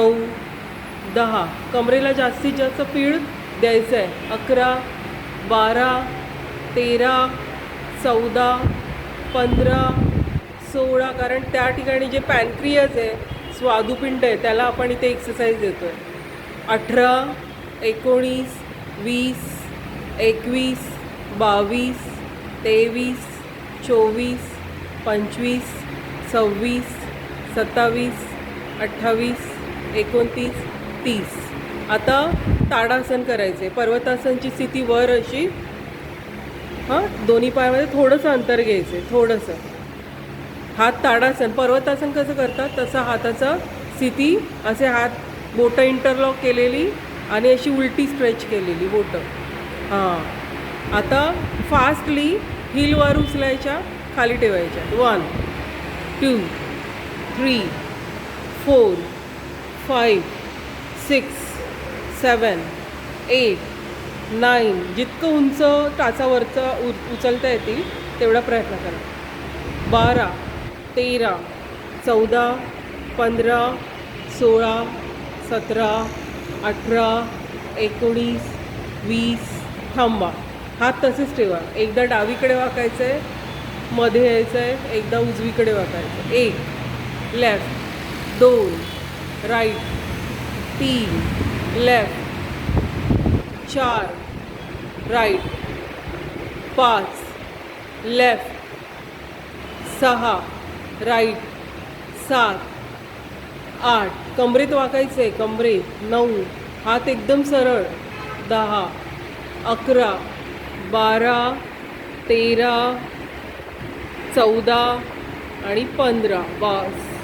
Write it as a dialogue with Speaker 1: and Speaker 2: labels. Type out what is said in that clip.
Speaker 1: नऊ दहा. कमरेला जास्तीत जास्त पीळ द्यायचं आहे अकरा बारा तेरा चौदा पंधरा सोळा. कारण त्या ठिकाणी जे पॅनक्रियाज आहे स्वादुपिंड आहे त्याला आपण इथे एक्सरसाइज देतो आहे अठरा एकोणीस वीस एकवीस बावीस तेवीस चोवीस पंचवीस सव्वीस सत्तावीस अठ्ठावीस एकोणतीस तीस. आता ताडासन करायचे पर्वतासनची स्थिती वर अशी. हां? दोन्ही पायामध्ये थोडंसं अंतर घ्यायचं थोडंसं. हात ताडासन. पर्वतासन कसं करतात? तसं हाताचा स्थिती असे हात बोटं इंटरलॉक केलेली आणि अशी उलटी स्ट्रेच केलेली बोटं. हां. आता फास्टली हिलवर उचलायच्या खाली ठेवायच्या. One two three four five six seven eight nine जितकं उंच टाचावरचं उ उचलता येतील तेवढा प्रयत्न करा. बारा तेरा चौदा पंधरा सोळा सतरा अठरा एकोणीस वीस. थांबा. हात तसेच ठेवा. एकदा डावीकडे वाकायचं आहे मध्ये यायचं आहे एकदा उजवीकडे वाकायचं एक लेफ्ट दोन राईट. तीन. लेफ्ट. चार. राईट. पाच. लेफ्ट. सहा. राईट. सात. आठ. कमरेत वाकायचं आहे कमरेत. नऊ. हात एकदम सरळ. दहा. अकरा. बारा. तेरा. चौदा. आणि पंधरा. बास.